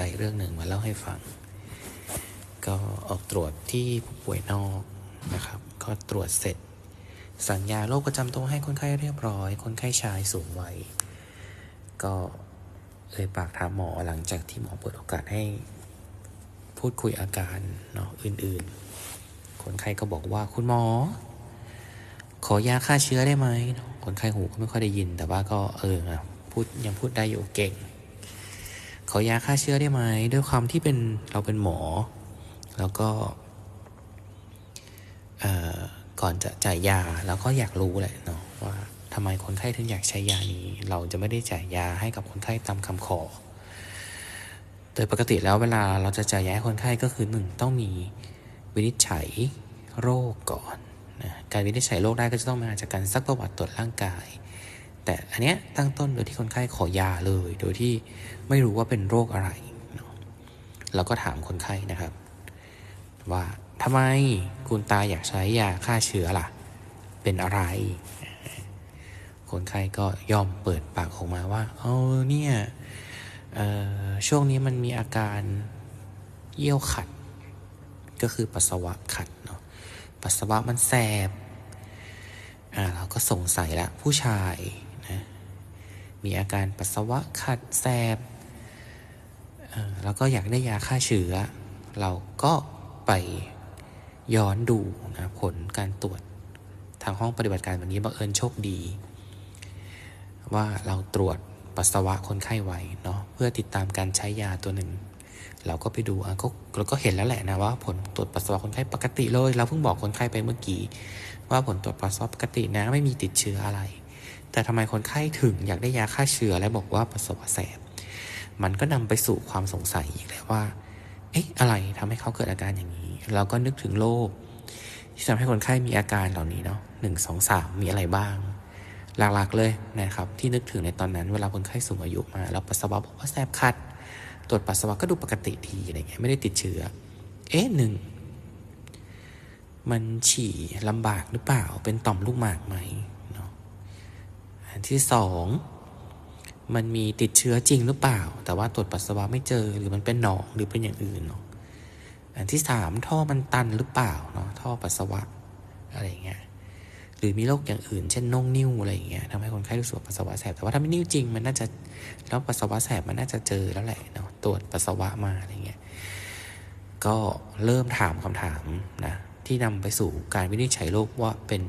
ใจเรื่องหนึ่งมาเล่าให้ฟัง ก็ออกตรวจที่ผู้ป่วยนอกนะครับ ก็ตรวจเสร็จ สัญญาโรคประจำตัวให้คนไข้เรียบร้อย คนไข้ชายสูงวัยก็เลยปากถามหมอหลังจากที่หมอเปิดโอกาสให้พูดคุยอาการเนาะอื่นๆ คนไข้ก็บอกว่าคุณหมอ ขอยาฆ่าเชื้อได้ไหมคนไข้หูก็ไม่ค่อยได้ยิน แต่ว่าก็เออพูดยังพูดได้อยู่เก่ง ขอยาฆ่าเชื้อได้ไหมด้วยความที่เป็นเราเป็นหมอ แล้วก็ก่อนจะจ่ายยาเราก็อยากรู้แหละเนาะว่าทำไมคนไข้ถึงอยากใช้ยานี้ เราจะไม่ได้จ่ายยาให้กับคนไข้ตามคำขอ โดยปกติแล้วเวลาเราจะจ่ายยาให้คนไข้ก็คือหนึ่งต้องมีวินิจฉัยโรคก่อนนะการวินิจฉัยโรคได้ก็จะต้องมาจากการซักประวัติตรวจร่างกาย แต่อันเนี้ยตั้งต้นโดยที่คนไข้ขอยาเลย โดยที่ไม่รู้ว่าเป็นโรคอะไรเราก็ถามคนไข้นะครับ ว่าทำไมคุณตาอยากใช้ยาฆ่าเชื้อล่ะ เป็นอะไร คนไข้ก็ยอมเปิดปากออกมาว่าเออเนี่ยช่วงนี้มันมีอาการเยี่ยวขัด ก็คือปัสสาวะขัดเนาะปัสสาวะมันแสบอ่าเราก็สงสัยละผู้ชาย มีอาการปัสสาวะขัดแสบแล้วก็อยากได้ยาฆ่าเชื้อ เราก็ไปย้อนดูนะผลการตรวจทางห้องปฏิบัติการวันนี้บังเอิญโชคดี ว่าเราตรวจปัสสาวะคนไข้ไว้เนาะเพื่อติดตามการใช้ยาตัวหนึ่ง เราก็ไปดูอะก็เราก็เห็นแล้วแหละนะว่าผลตรวจปัสสาวะคนไข้ปกติเลย เราเพิ่งบอกคนไข้ไปเมื่อกี้ว่าผลตรวจปัสสาวะปกตินะไม่มีติดเชื้ออะไร แต่ทำไมคนไข้ถึงอยากได้ยาฆ่าเชื้อและบอกว่าปัสสาวะแสบ มันก็นำไปสู่ความสงสัยอีกแล้วว่า เอ๊ะ อะไรทำให้เขาเกิดอาการอย่างนี้ เราก็นึกถึงโรคที่ทำให้คนไข้มีอาการเหล่านี้เนาะหนึ่งสองสามมีอะไรบ้าง หลักๆเลยนะครับ ที่นึกถึงในตอนนั้น เวลาคนไข้สูงอายุมาแล้วปัสสาวะบอกว่าแสบคัด ตรวจปัสสาวะก็ดูปกติดีอะไรเงี้ยไม่ได้ติดเชื้อ เอ๊ะหนึ่งมันฉี่ลำบากหรือเปล่าเป็นต่อมลูกหมากไหม อันที่สองมันมีติดเชื้อจริงหรือเปล่า แต่ว่าตรวจปัสสาวะไม่เจอหรือมันเป็นหนองหรือเป็นอย่างอื่นเนาะอันที่สามท่อมันตันหรือเปล่าเนาะท่อปัสสาวะอะไรเงี้ยหรือมีโรคอย่างอื่น เช่นน่องนิ้วอะไรอย่างเงี้ยทำให้คนไข้รู้สึกปัสสาวะแสบแต่ว่าถ้าไม่นิ้วจริงมันน่าจะแล้วปัสสาวะแสบมันน่าจะเจอแล้วแหละเนาะตรวจปัสสาวะมาอะไรเงี้ยก็เริ่มถามคำถามนะที่นำไปสู่การวินิจฉัยโรคว่าเป็น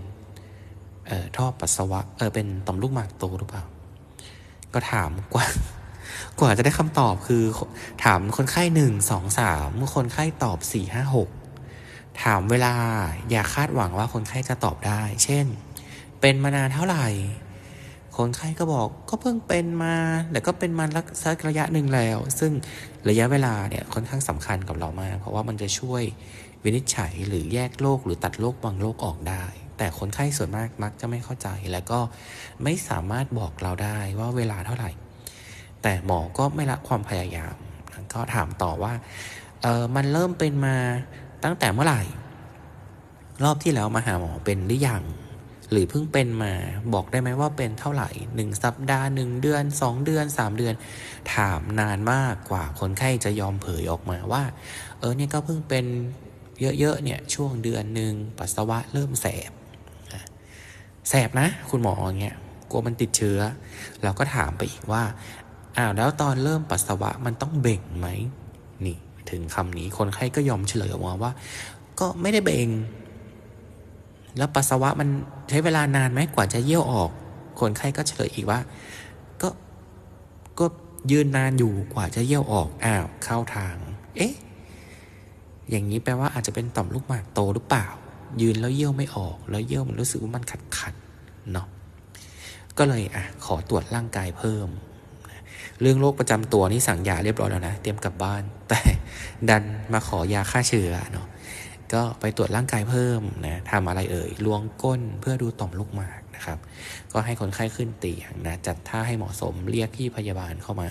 เอ่อท่อปัสสาวะเออเป็นต่อมลูกหมากโตหรือเปล่า ก็ถามกว่ากว่าจะได้คำตอบคือ ถามคนไข้หนึ่งสองสามเมื่อคนไข้ตอบสี่ห้าหกถามเวลาอย่าคาดหวังว่าคนไข้จะตอบได้ เช่น เป็นมานานเท่าไหร่ คนไข้ก็บอกก็เพิ่งเป็นมาแต่ก็เป็นมาสักระยะหนึ่งแล้ว ซึ่งระยะเวลาเนี่ยค่อนข้างสำคัญกับเรามาก เพราะว่ามันจะช่วยวินิจฉัยหรือแยกโรคหรือตัดโรคบางโรคออกได้ แต่คนไข้ส่วนมากมักจะไม่เข้าใจ และก็ไม่สามารถบอกเราได้ว่าเวลาเท่าไหร่ แต่หมอก็ไม่ละความพยายามก็ถามต่อว่าเออมันเริ่มเป็นมาตั้งแต่เมื่อไหร่ รอบที่แล้วมาหาหมอเป็นหรือยังหรือเพิ่งเป็นมาบอกได้ไหมว่าเป็นเท่าไหร่หนึ่งสัปดาห์หนึ่งเดือนสองเดือนสามเดือน ถามนานมากกว่าคนไข้จะยอมเผยออกมาว่า เออเนี่ยก็เพิ่งเป็นเยอะๆเนี่ยช่วงเดือนหนึ่งปัสสาวะเริ่มแสบ แสบนะ คุณหมออย่างเงี้ยกลัวมันติดเชื้อ เราก็ถามไปอีกว่าอ้าวแล้วตอนเริ่มปัสสาวะมันต้องเบ่งไหมนี่ ถึงคำนี้คนไข้ก็ยอมเฉลยออกมาว่า ก็ไม่ได้เบ่ง แล้วปัสสาวะมันใช้เวลานานไหมกว่าจะเยี่ยวออก คนไข้ก็เฉลยอีกว่า ก็ก็ยืนนานอยู่กว่าจะเยี่ยวออกอ้าวเข้าทาง เอ๊ะอย่างนี้แปลว่าอาจจะเป็นต่อมลูกหมากโตหรือเปล่า ยืนแล้วเยี่ยวไม่ออก แล้วเยี่ยวมันรู้สึกว่ามันขัดขัด เนาะก็เลยอะขอตรวจร่างกายเพิ่ม เรื่องโรคประจำตัวนี่สั่งยาเรียบร้อยแล้วนะ เตรียมกลับบ้าน แต่ดันมาขอยาฆ่าเชื้อเนาะก็ไปตรวจร่างกายเพิ่มนะทำอะไรเอ่ยล้วงก้นเพื่อดูต่อมลูกหมากนะครับ ก็ให้คนไข้ขึ้นเตียงนะจัดท่าให้เหมาะสมเรียกพี่พยาบาลเข้ามา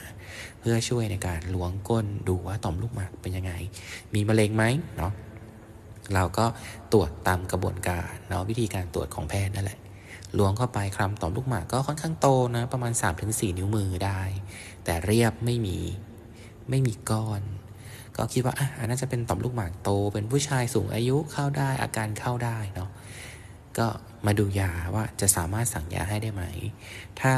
เพื่อช่วยในการล้วงก้นดูว่าต่อมลูกหมากเป็นยังไง มีมะเร็งไหมเนาะเราก็ตรวจตามกระบวนการเนาะวิธีการตรวจของแพทย์นั่นแหละ ล้วงเข้าไปคลำต่อมลูกหมากก็ค่อนข้างโตนะ ประมาณ 3-4 นิ้วมือได้ แต่เรียบไม่มีไม่มีก้อน ก็คิดว่าอะน่าจะเป็นต่อมลูกหมากโต เป็นผู้ชายสูงอายุเข้าได้อาการเข้าได้เนาะก็มาดูยาว่าจะสามารถสั่งยาให้ได้ไหม ถ้า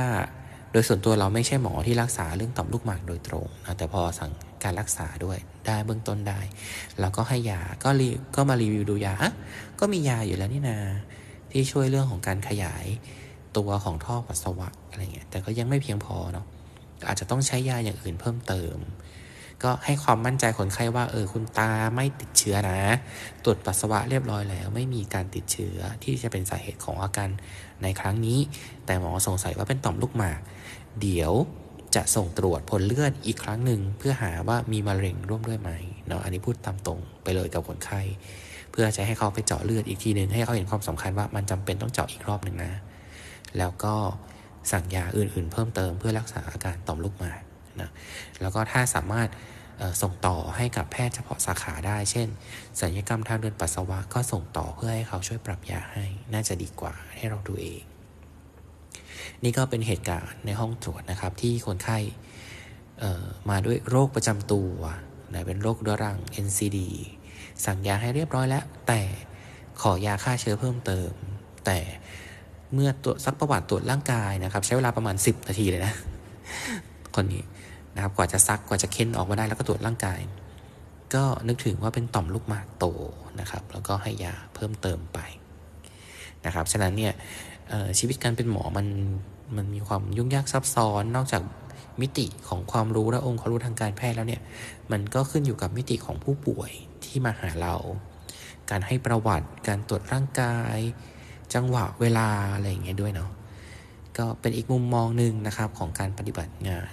โดยส่วนตัวเราไม่ใช่หมอที่รักษาเรื่องต่อมลูกหมากโดยตรงนะแต่พอสั่งการรักษาด้วยได้เบื้องต้นได้ แล้วก็ให้ยาก็รีก็มารีวิวดูยาอะก็มียาอยู่แล้วนี่นา ที่ช่วยเรื่องของการขยายตัวของท่อปัสสาวะอะไรเงี้ยแต่ก็ยังไม่เพียงพอเนาะอาจจะต้องใช้ยาอย่างอื่นเพิ่มเติม ก็ให้ความมั่นใจคนไข้ว่าเออคุณตาไม่ติดเชื้อนะ ตรวจปัสสาวะเรียบร้อยแล้ว ไม่มีการติดเชื้อที่จะเป็นสาเหตุของอาการในครั้งนี้ แต่หมอสงสัยว่าเป็นต่อมลูกหมาก เดี๋ยวจะส่งตรวจผลเลือดอีกครั้งหนึ่งเพื่อหาว่ามีมะเร็งร่วมด้วยไหมเนาะอันนี้พูดตามตรงไปเลยกับคนไข้ เพื่อจะให้เขาไปเจาะเลือดอีกทีหนึ่งให้เขาเห็นความสำคัญว่ามันจำเป็นต้องเจาะอีกรอบหนึ่งนะ แล้วก็สั่งยาอื่นๆ เพิ่มเติมเพื่อรักษาอาการต่อมลูกหมากนะแล้วก็ถ้าสามารถส่งต่อให้กับแพทย์เฉพาะสาขาได้ เช่นศัลยกรรมทางเดินปัสสาวะก็ส่งต่อเพื่อให้เขาช่วยปรับยาให้ น่าจะดีกว่าให้เราดูเอง นี่ก็เป็นเหตุการณ์ในห้องตรวจนะครับ ที่คนไข้มาด้วยโรคประจำตัวนะเป็นโรคเรื้อรัง NCD สั่งยาให้เรียบร้อยแล้ว แต่ขอยาฆ่าเชื้อเพิ่มเติม แต่เมื่อตรวจซักประวัติตรวจร่างกายนะครับ ใช้เวลาประมาณ 10 นาทีเลยนะ คนนี้นะครับกว่าจะซักกว่าจะเค้นออกมาได้แล้วก็ตรวจร่างกาย ก็นึกถึงว่าเป็นต่อมลูกหมากโตนะครับ แล้วก็ให้ยาเพิ่มเติมไปนะครับฉะนั้นเนี่ยชีวิตการเป็นหมอมันมันมีความยุ่งยากซับซ้อน นอกจากมิติของความรู้และองค์ความรู้ทางการแพทย์แล้วเนี่ย มันก็ขึ้นอยู่กับมิติของผู้ป่วย ที่มาหาเรา การให้ประวัติการตรวจร่างกาย จังหวะเวลาอะไรอย่างเงี้ยด้วยเนาะก็เป็นอีกมุมมองหนึ่งนะครับของการปฏิบัติงาน